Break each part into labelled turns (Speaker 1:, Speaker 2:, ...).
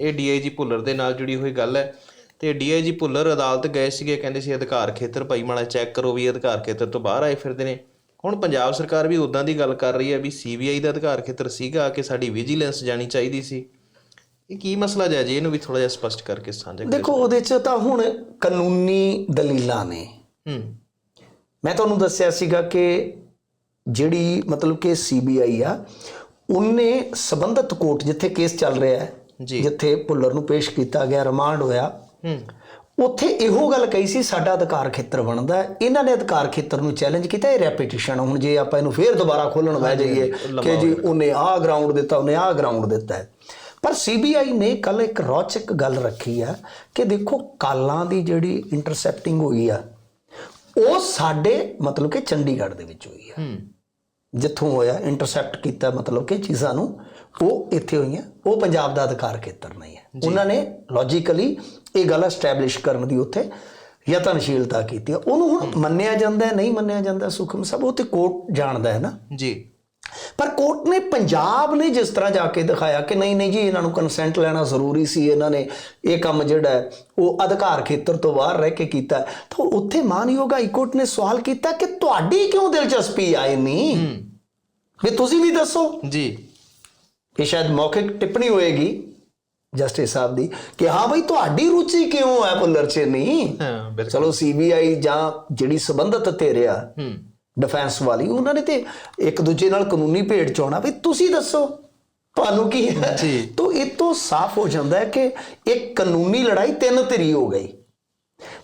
Speaker 1: ਇਹ ਡੀਆਈਜੀ ਭੁੱਲਰ ਦੇ ਨਾਲ ਜੁੜੀ ਹੋਈ ਗੱਲ ਹੈ। ਤੇ ਡੀਆਈਜੀ ਭੁੱਲਰ ਅਦਾਲਤ ਗਏ ਸੀਗੇ ਕਹਿੰਦੇ ਸੀ ਅਧਿਕਾਰ ਖੇਤਰ ਭਾਈ ਮਾੜਾ ਚੈੱਕ ਕਰੋ ਵੀ ਅਧਿਕਾਰ ਖੇਤਰ ਤੋਂ ਬਾਹਰ ਆਏ ਫਿਰਦੇ ਨੇ। ਹੁਣ ਪੰਜਾਬ ਸਰਕਾਰ ਵੀ ਉਦਾਂ ਦੀ ਗੱਲ ਕਰ ਰਹੀ ਹੈ ਵੀ ਸੀਬੀਆਈ ਦਾ ਅਧਿਕਾਰ ਖੇਤਰ ਸੀਗਾ ਕਿ ਸਾਡੀ ਵਿਜੀਲੈਂਸ ਜਾਣੀ ਚਾਹੀਦੀ ਸੀ। ਇਹ ਕੀ ਮਸਲਾ ਜਿਹਾ ਜੀ? ਇਹਨੂੰ ਵੀ ਥੋੜਾ ਜਿਹਾ ਸਪਸ਼ਟ ਕਰਕੇ ਸਾਂਝਾ ਕਰੋ
Speaker 2: ਦੇਖੋ ਉਹਦੇ ਚ ਤਾਂ ਹੁਣ ਕਾਨੂੰਨੀ ਦਲੀਲਾਂ ਨੇ।
Speaker 1: ਹੂੰ।
Speaker 2: ਮੈਂ ਤੁਹਾਨੂੰ ਦੱਸਿਆ ਸੀਗਾ ਕਿ ਜਿਹੜੀ ਮਤਲਬ ਕਿ ਸੀਬੀਆਈ ਆ ਉਹਨੇ ਸਬੰਧਤ ਕੋਰਟ ਜਿੱਥੇ ਕੇਸ ਚੱਲ ਰਿਹਾ ਹੈ ਜਿੱਥੇ ਭੁੱਲਰ ਨੂੰ ਪੇਸ਼ ਕੀਤਾ ਗਿਆ ਰਿਮਾਂਡ ਹੋਇਆ।
Speaker 1: ਹੂੰ।
Speaker 2: ਉੱਥੇ ਇਹੋ ਗੱਲ ਕਹੀ ਸੀ ਸਾਡਾ ਅਧਿਕਾਰ ਖੇਤਰ ਬਣਦਾ। ਇਹਨਾਂ ਨੇ ਅਧਿਕਾਰ ਖੇਤਰ ਨੂੰ ਚੈਲੰਜ ਕੀਤਾ ਇਹ ਰੈਪੀਟੀਸ਼ਨ ਹੁਣ ਜੇ ਆਪਾਂ ਇਹਨੂੰ ਫੇਰ ਦੁਬਾਰਾ ਖੋਲਣ ਬਹਿ ਜਾਈਏ ਕਿ ਜੀ ਉਹਨੇ ਆਹ ਗਰਾਊਂਡ ਦਿੱਤਾ ਉਹਨੇ ਆਹ ਗਰਾਊਂਡ ਦਿੱਤਾ ਹੈ। ਪਰ ਸੀਬੀਆਈ ਨੇ ਕੱਲ ਇੱਕ ਰੌਚਕ ਗੱਲ ਰੱਖੀ ਆ ਕਿ ਦੇਖੋ ਕਾਲਾਂ ਦੀ ਜਿਹੜੀ ਇੰਟਰਸੈਪਟਿੰਗ ਹੋਈ ਆ ਉਹ ਸਾਡੇ ਮਤਲਬ ਕਿ ਚੰਡੀਗੜ੍ਹ ਦੇ ਵਿੱਚ ਹੋਈ ਆ।
Speaker 1: ਹੂੰ।
Speaker 2: ਜਿੱਥੋਂ ਹੋਇਆ ਇੰਟਰਸੈਪਟ ਕੀਤਾ ਮਤਲਬ ਕਿ ਚੀਜ਼ਾਂ ਨੂੰ ਉਹ ਇੱਥੇ ਹੋਈਆਂ ਉਹ ਪੰਜਾਬ ਦਾ ਅਧਿਕਾਰ ਖੇਤਰ ਨਹੀਂ ਹੈ। ਉਹਨਾਂ ਨੇ ਲੌਜੀਕਲੀ ਇਹ ਗੱਲ ਐਸਟੈਬਲਿਸ਼ ਕਰਨ ਦੀ ਉੱਥੇ ਯਤਨਸ਼ੀਲਤਾ ਕੀਤੀ। ਉਹਨੂੰ ਹੁਣ ਮੰਨਿਆ ਜਾਂਦਾ ਹੈ ਨਹੀਂ ਮੰਨਿਆ ਜਾਂਦਾ ਸੁਖਮ ਸਭ ਉਹ ਤੇ ਕੋਰਟ ਜਾਣਦਾ ਹੈ ਨਾ।
Speaker 1: ਜੀ।
Speaker 2: ਪਰ ਕੋਰਟ ਨੇ ਪੰਜਾਬ ਨੇ ਜਿਸ ਤਰ੍ਹਾਂ ਜਾ ਕੇ ਦਿਖਾਇਆ ਕਿ ਨਹੀਂ ਨਹੀਂ ਜੀ ਇਹਨਾਂ ਨੂੰ ਕੰਸੈਂਟ ਲੈਣਾ ਜ਼ਰੂਰੀ ਸੀ ਇਹਨਾਂ ਨੇ ਇਹ ਕੰਮ ਜਿਹੜਾ ਹੈ ਉਹ ਅਧਿਕਾਰ ਖੇਤਰ ਤੋਂ ਬਾਹਰ ਰਹਿ ਕੇ ਕੀਤਾ। ਤਾਂ ਉੱਥੇ ਮਾਨਯੋਗ ਹਾਈ ਕੋਰਟ ਨੇ ਸਵਾਲ ਕੀਤਾ ਕਿ ਤੁਹਾਡੀ ਕਿਉਂ ਦਿਲਚਸਪੀ ਆਏ ਨਹੀਂ ਵੀ ਤੁਸੀਂ ਵੀ ਦੱਸੋ।
Speaker 1: ਜੀ।
Speaker 2: ਇਹ ਸ਼ਾਇਦ ਮੌਖਿਕ ਟਿੱਪਣੀ ਹੋਏਗੀ ਜਸਟਿਸ ਸਾਹਿਬ ਦੀ ਕਿ ਹਾਂ ਬਈ ਤੁਹਾਡੀ ਰੁਚੀ ਕਿਉਂ ਹੈ ਪੁੱਲਰ ਚ ਨਹੀਂ ਚਲੋ ਸੀਬੀਆਈ ਜਾਂ ਜਿਹੜੀ ਸਬੰਧਤ ਧਿਰਿਆ
Speaker 1: ਹੂੰ।
Speaker 2: ਡਿਫੈਂਸ ਵਾਲੀ ਉਹਨਾਂ ਨੇ ਤੇ ਇੱਕ ਦੂਜੇ ਨਾਲ ਕਾਨੂੰਨੀ ਭੇਡ ਚਾਉਣਾ ਵੀ ਤੁਸੀਂ ਦੱਸੋ ਤੁਹਾਨੂੰ ਕੀ ਹੈ। ਤੋਂ ਇਹ ਤੋਂ ਸਾਫ਼ ਹੋ ਜਾਂਦਾ ਹੈ ਕਿ ਇੱਕ ਕਾਨੂੰਨੀ ਲੜਾਈ ਤਿੰਨ ਧਿਰੀ ਹੋ ਗਈ।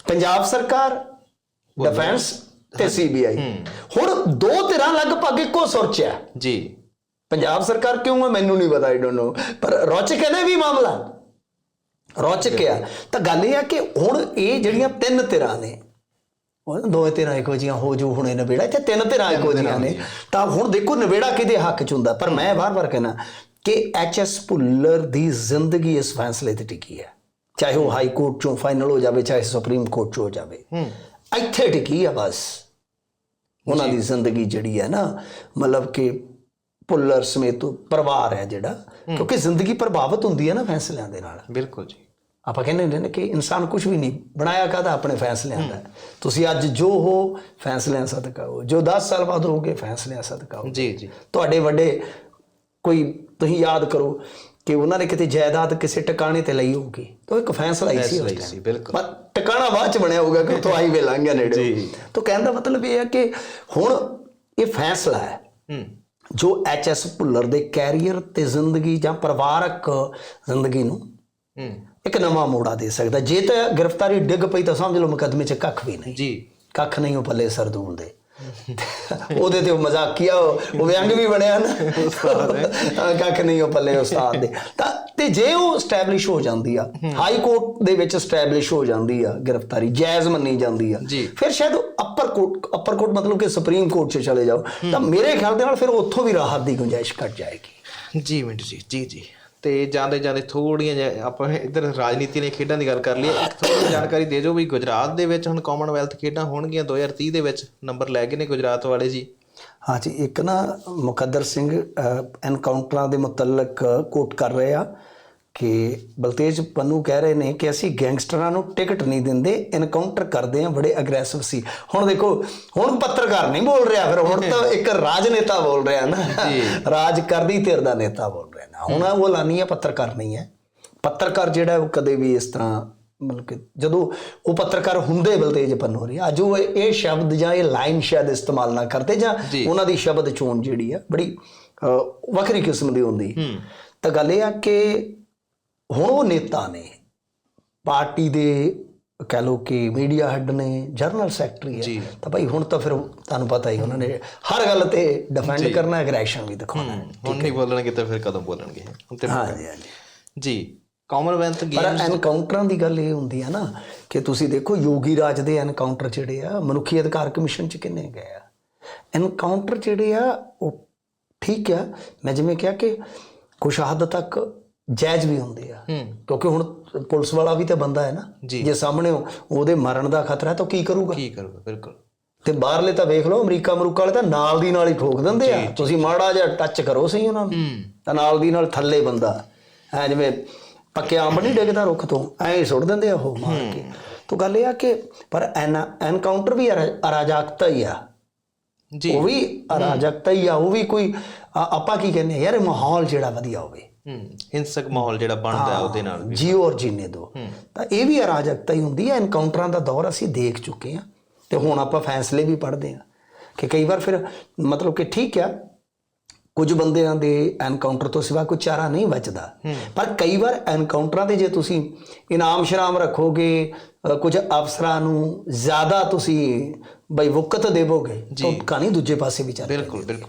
Speaker 2: ਪੰਜਾਬ ਸਰਕਾਰ ਡਿਫੈਂਸ ਤੇ ਸੀਬੀਆਈ ਹੁਣ ਦੋ ਧਿਰਾਂ ਲਗਭਗ ਇੱਕੋ ਸੁਰ 'ਚ ਹੈ।
Speaker 1: ਜੀ।
Speaker 2: ਪੰਜਾਬ ਸਰਕਾਰ ਕਿਉਂ ਹੈ? ਮੈਨੂੰ ਨਹੀਂ ਪਤਾ ਆਈ ਡੋਨਟ ਨੋ ਪਰ ਰੌਚਕ ਹੈ ਨਾ ਵੀ ਮਾਮਲਾ? ਰੌਚਕ ਆ ਤਾਂ ਗੱਲ ਇਹ ਆ ਕਿ ਹੁਣ ਇਹ ਜਿਹੜੀਆਂ ਤਿੰਨ ਧਿਰਾਂ ਨਾ ਦੋਵੇਂ ਧਿਰਾਂ ਇੱਕੋ ਜੀਆਂ ਹੋ ਜੂ ਹੁਣੇ ਨਵੇੜਾ ਇੱਥੇ ਤਿੰਨ ਧਿਰਾਂ ਇੱਕੋ ਜੀਆਂ ਨੇ। ਤਾਂ ਹੁਣ ਦੇਖੋ ਨਵੇੜਾ ਕਿਹਦੇ ਹੱਕ ਚ ਹੁੰਦਾ। ਪਰ ਮੈਂ ਵਾਰ-ਵਾਰ ਕਹਿਣਾ ਕਿ ਐਚਐਸ ਭੁੱਲਰ ਦੀ ਜ਼ਿੰਦਗੀ ਇਸ ਫੈਸਲੇ ਤੇ ਟਿਕੀ ਹੈ। ਚਾਹੇ ਉਹ ਹਾਈ ਕੋਰਟ ਚੋਂ ਫਾਈਨਲ ਹੋ ਜਾਵੇ ਚਾਹੇ ਸੁਪਰੀਮ ਕੋਰਟ ਚੋਂ ਹੋ ਜਾਵੇ।
Speaker 1: ਹੂੰ।
Speaker 2: ਇੱਥੇ ਟਿਕੀ ਆ ਬਸ। ਉਹਨਾਂ ਦੀ ਜ਼ਿੰਦਗੀ ਜਿਹੜੀ ਹੈ ਨਾ ਮਤਲਬ ਕਿ ਭੁੱਲਰ ਸਮੇਤ ਪਰਿਵਾਰ ਹੈ ਜਿਹੜਾ। ਕਿਉਂਕਿ ਜ਼ਿੰਦਗੀ ਪ੍ਰਭਾਵਿਤ ਹੁੰਦੀ ਹੈ ਨਾ ਫੈਸਲਿਆਂ ਦੇ ਨਾਲ।
Speaker 1: ਬਿਲਕੁਲ ਜੀ।
Speaker 2: ਆਪਾਂ ਕਹਿੰਦੇ ਹੁੰਦੇ ਨੇ ਕਿ ਇਨਸਾਨ ਕੁਝ ਵੀ ਨਹੀਂ ਬਣਾਇਆ ਕਾਹਦਾ? ਆਪਣੇ ਫੈਸਲਿਆਂ ਦਾ। ਤੁਸੀਂ ਅੱਜ ਜੋ ਹੋ ਫੈਸਲਿਆਂ ਸਦਕਾ ਹੋ। ਜੋ 10 ਸਾਲ ਬਾਅਦ ਹੋਗੇ ਫੈਸਲਿਆਂ ਸਦਕਾ ਹੋ
Speaker 1: ਜੀ ਜੀ।
Speaker 2: ਤੁਹਾਡੇ ਵੱਡੇ ਕੋਈ ਤੁਸੀਂ ਯਾਦ ਕਰੋ ਕਿ ਉਹਨਾਂ ਨੇ ਕਿਤੇ ਜਾਇਦਾਦ ਕਿਸੇ ਟਿਕਾਣੇ ਤੇ ਲਈ ਹੋਊਗੀ। ਤਾਂ ਇੱਕ ਫੈਸਲਾ ਹੀ ਸੀ ਉਸ।
Speaker 1: ਸੀ, ਬਿਲਕੁਲ।
Speaker 2: ਟਿਕਾਣਾ ਬਾਅਦ ਚ ਬਣਿਆ ਹੋਊਗਾ ਕਿ ਉੱਥੋਂ ਹਾਈਵੇ ਲੰਘ ਗਿਆ ਨੇੜੇ
Speaker 1: ਜੀ।
Speaker 2: ਤਾਂ ਕਹਿਣ ਦਾ ਮਤਲਬ ਇਹ ਹੈ ਕਿ ਹੁਣ ਇਹ ਫੈਸਲਾ ਹੈ
Speaker 1: ਹੂੰ।
Speaker 2: ਜੋ ਐਚ ਐਸ ਭੁੱਲਰ ਦੇ ਕੈਰੀਅਰ ਤੇ ਜ਼ਿੰਦਗੀ ਜਾਂ ਪਰਿਵਾਰਕ ਜ਼ਿੰਦਗੀ ਨੂੰ
Speaker 1: ਹੂੰ।
Speaker 2: ਇੱਕ ਨਵਾਂ ਮੋੜਾ ਦੇ ਸਕਦਾ। ਜੇ ਤਾਂ ਗ੍ਰਿਫਤਾਰੀ ਡਿੱਗ ਪਈ ਤਾਂ ਸਮਝ ਲਓ ਮੁਕੱਦਮੇ 'ਚ ਕੱਖ ਵੀ ਨਹੀਂ।
Speaker 1: ਜੀ।
Speaker 2: ਕੱਖ ਨਹੀਂ ਉਹ ਪੱਲੇ ਸਰਦੂਲ ਦੇ। ਉਹਦੇ ਤੇ ਉਹ ਮਜ਼ਾਕੀਆ ਉਹ ਉਹ ਵਿਅੰਗ ਵੀ ਬਣਿਆ ਨਾ। ਹਾਂ, ਕੱਖ ਨਹੀਂ ਉਹ ਪੱਲੇ ਉਸਤਾਦ ਦੇ। ਤਾਂ ਤੇ ਜੇ ਉਹ ਸਟੈਬਲਿਸ਼ ਹੋ ਜਾਂਦੀ ਆ ਹਾਈ ਕੋਰਟ ਦੇ ਵਿੱਚ ਸਟੈਬਲਿਸ਼ ਹੋ ਜਾਂਦੀ ਆ ਗ੍ਰਿਫਤਾਰੀ ਜਾਇਜ਼ ਮੰਨੀ ਜਾਂਦੀ ਆ। ਫਿਰ ਸ਼ਾਇਦ ਅਪਰ ਕੋਰਟ ਅਪਰ ਕੋਰਟ ਮਤਲਬ ਕਿ ਸੁਪਰੀਮ ਕੋਰਟ 'ਚ ਚਲੇ ਜਾਓ। ਤਾਂ ਮੇਰੇ ਖਿਆਲ ਦੇ ਨਾਲ ਫਿਰ ਉੱਥੋਂ ਵੀ ਰਾਹਤ ਦੀ ਗੁੰਜਾਇਸ਼ ਘਟ ਜਾਏਗੀ।
Speaker 1: ਜੀ ਮਿੰਟ ਜੀ ਜੀ ਜੀ। ਤੇ ਜਾਂਦੇ ਜਾਂਦੇ ਥੋੜੀਆਂ ਜਿਹਾ ਆਪਾਂ ਇੱਧਰ ਰਾਜਨੀਤੀ ਨੇ ਖੇਡਾਂ ਦੀ ਗੱਲ ਕਰ ਲਈਏ, ਇੱਕ ਥੋੜੀ ਜਾਣਕਾਰੀ ਦੇ ਜੋ ਵੀ ਗੁਜਰਾਤ ਦੇ ਵਿੱਚ ਹੁਣ ਕਾਮਨਵੈਲਥ ਖੇਡਾਂ ਹੋਣਗੀਆਂ 2030 ਦੇ ਵਿੱਚ, ਨੰਬਰ ਲੈ ਗਏ ਨੇ ਗੁਜਰਾਤ ਵਾਲੇ ਜੀ।
Speaker 2: ਹਾਂਜੀ, ਇੱਕ ਨਾ ਮੁਕੱਦਰ ਸਿੰਘ ਐਨਕਾਊਂਟਰਾਂ ਦੇ ਮੁਤਲਕ ਕੋਟ ਕਰ ਰਹੇ ਆ। ਕਿ ਬਲਤੇਜ ਪੰਨੂ ਕਹਿ ਰਹੇ ਨੇ ਕਿ ਅਸੀਂ ਗੈਂਗਸਟਰਾਂ ਨੂੰ ਟਿਕਟ ਨਹੀਂ ਦਿੰਦੇ ਐਨਕਾਊਂਟਰ ਕਰਦੇ ਆ ਬੜੇ ਅਗਰੈਸਿਵ ਸੀ। ਹੁਣ ਦੇਖੋ ਹੁਣ ਪੱਤਰਕਾਰ ਨਹੀਂ ਬੋਲ ਰਿਹਾ ਫਿਰ ਹੁਣ ਤਾਂ ਇੱਕ ਰਾਜਨੇਤਾ ਬੋਲ ਰਿਹਾ ਨਾ। ਰਾਜ ਕਰਦੀ ਧਿਰ ਦਾ ਨੇਤਾ ਬੋਲ ਰਿਹਾ ਨਾ। ਹੁਣ ਉਹ ਲਾਨੀ ਹੈ ਪੱਤਰਕਾਰ ਨਹੀਂ ਹੈ। ਪੱਤਰਕਾਰ ਜਿਹੜਾ ਹੈ ਉਹ ਕਦੇ ਵੀ ਇਸ ਤਰ੍ਹਾਂ ਮਤਲਬ ਕਿ ਜਦੋਂ ਉਹ ਪੱਤਰਕਾਰ ਹੁੰਦੇ ਬਲਤੇਜ ਪੰਨੂ ਰਹੀ ਅੱਜ ਉਹ ਇਹ ਸ਼ਬਦ ਜਾਂ ਇਹ ਲਾਈਨ ਸ਼ਾਇਦ ਇਸਤੇਮਾਲ ਨਾ ਕਰਦੇ ਜਾਂ। ਉਹਨਾਂ ਦੀ ਸ਼ਬਦ ਚੋਣ ਜਿਹੜੀ ਆ ਬੜੀ ਵੱਖਰੀ ਕਿਸਮ ਦੀ ਹੁੰਦੀ।
Speaker 1: ਹੂੰ।
Speaker 2: ਤਾਂ ਗੱਲ ਇਹ ਆ ਕਿ ਹੁਣ ਉਹ ਨੇਤਾ ਨੇ ਪਾਰਟੀ ਦੇ ਕਹਿ ਲੋ ਕਿ ਮੀਡੀਆ ਹੈੱਡ ਨੇ ਜਰਨਲ ਸੈਕਟਰੀ। ਹੈ ਤਾਂ ਭਾਈ ਹੁਣ ਤਾਂ ਫਿਰ ਤੁਹਾਨੂੰ ਪਤਾ ਹੀ ਉਹਨਾਂ ਨੇ ਹਰ ਗੱਲ ਤੇ ਡਿਫੈਂਡ ਕਰਨਾ ਐਗਰੈਸ਼ਨ ਵੀ ਦਿਖਾਉਣਾ ਹੈ।
Speaker 1: ਹੁਣ ਨਹੀਂ ਬੋਲਣਗੇ ਤਾਂ ਫਿਰ ਕਦੋਂ ਬੋਲਣਗੇ? ਹੁਣ ਤੇ
Speaker 2: ਹਾਂਜੀ ਹਾਂਜੀ।
Speaker 1: ਜੀ ਕਾਮਨਵੈਲਥ
Speaker 2: ਪਰ
Speaker 1: ਗੇਮਸ
Speaker 2: ਐਨਕਾਊਂਟਰਾਂ ਦੀ ਗੱਲ ਇਹ ਹੁੰਦੀ ਆ ਨਾ ਕਿ ਤੁਸੀਂ ਦੇਖੋ ਯੋਗੀ ਰਾਜ ਦੇ ਐਨਕਾਊਂਟਰ ਜਿਹੜੇ ਆ ਮਨੁੱਖੀ ਅਧਿਕਾਰ ਕਮਿਸ਼ਨ ਚ ਕਿੰਨੇ ਗਏ ਆ? ਐਨਕਾਊਂਟਰ ਜਿਹੜੇ ਆ ਉਹ ਠੀਕ ਆ। ਮੈਂ ਜਿਵੇਂ ਕਿਹਾ ਕਿ ਕੁਛ ਹੱਦ ਤੱਕ ਜਾਇਜ਼ ਵੀ ਹੁੰਦੇ ਆ। ਕਿਉਂਕਿ ਹੁਣ ਪੁਲਿਸ ਵਾਲਾ ਵੀ ਤਾਂ ਬੰਦਾ ਹੈ ਨਾ
Speaker 1: ਜੀ।
Speaker 2: ਸਾਹਮਣੇ ਉਹ- ਉਹਦੇ ਮਰਨ ਦਾ ਖਤਰਾ ਹੈ ਤਾਂ ਕੀ ਕਰੂਗਾ?
Speaker 1: ਕੀ ਕਰੂਗਾ ਬਿਲਕੁਲ।
Speaker 2: ਤੇ ਬਾਹਰਲੇ ਤਾਂ ਵੇਖ ਲਓ ਅਮਰੀਕਾ ਅਮਰੀਕਾ ਵਾਲੇ ਤਾਂ ਨਾਲ ਦੀ ਨਾਲ ਹੀ ਠੋਕ ਦਿੰਦੇ ਆ। ਤੁਸੀਂ ਮਾੜਾ ਜਿਹਾ ਟੱਚ ਕਰੋ ਸਹੀ ਉਹਨਾਂ ਨੂੰ। ਤਾਂ ਨਾਲ ਦੀ ਨਾਲ ਥੱਲੇ ਬੰਦਾ। ਐ ਜਿਵੇਂ ਪੱਕੇ ਅੰਬ ਨਹੀਂ ਡਿੱਗਦਾ ਰੁੱਖ ਤੋਂ ਐਂ ਸੁੱਟ ਦਿੰਦੇ ਆ ਉਹ ਮਾਰ ਕੇ। ਤਾਂ ਗੱਲ ਇਹ ਆ ਕਿ ਪਰ ਐਨਕਾਊਂਟਰ ਵੀ ਅਰਾ- ਅਰਾਜਕਤਾ ਹੀ ਆ।
Speaker 1: ਜੀ।
Speaker 2: ਉਹ ਵੀ ਅਰਾਜਕਤਾ ਹੀ ਆ ਉਹ ਵੀ ਕੋਈ ਆਪਾਂ ਕੀ ਕਹਿੰਦੇ ਯਾਰ ਮਾਹੌਲ ਜਿਹੜਾ ਵਧੀਆ ਹੋਵੇ।
Speaker 1: ਹੂੰ ਹਿੰਸਕ ਮਾਹੌਲ ਜਿਹੜਾ ਬਣਦਾ ਹੈ ਉਹਦੇ ਨਾਲ ਵੀ।
Speaker 2: ਜੀਓ ਔਰ ਜੀਨੇ ਦੋ। ਤਾਂ ਇਹ ਵੀ ਅਰਾਜਕਤਾ ਹੀ ਹੁੰਦੀ ਹੈ ਐਨਕਾਊਂਟਰਾਂ ਦਾ ਦੌਰ ਅਸੀਂ ਦੇਖ ਚੁੱਕੇ ਹਾਂ ਤੇ ਹੁਣ ਆਪਾਂ ਫੈਸਲੇ ਵੀ ਪੜ੍ਹਦੇ ਹਾਂ ਕਿ ਕਈ ਵਾਰ ਫਿਰ ਮਤਲਬ ਕਿ ਠੀਕ ਆ ਕੁਝ ਬੰਦਿਆਂ ਦੇ ਐਨਕਾਊਂਟਰ ਤੋਂ ਸਿਵਾ ਕੋਈ ਚਾਰਾ ਨਹੀਂ ਬਚਦਾ। ਪਰ ਕਈ ਵਾਰ ਐਨਕਾਊਂਟਰਾਂ ਦੇ ਜੇ ਤੁਸੀਂ ਇਨਾਮ ਸ਼ਰਾਮ ਰੱਖੋਗੇ ਕੁਝ ਅਫਸਰਾਂ ਨੂੰ ਜ਼ਿਆਦਾ ਤੁਸੀਂ ਬਈ ਵਕਤ ਦੇਵੋਗੇ ਤਾਂ ਕਹਾਣੀ ਦੂਜੇ ਪਾਸੇ ਵੀ ਚੱਲ
Speaker 1: ਬਿਲਕੁਲ ਬਿਲਕੁਲ।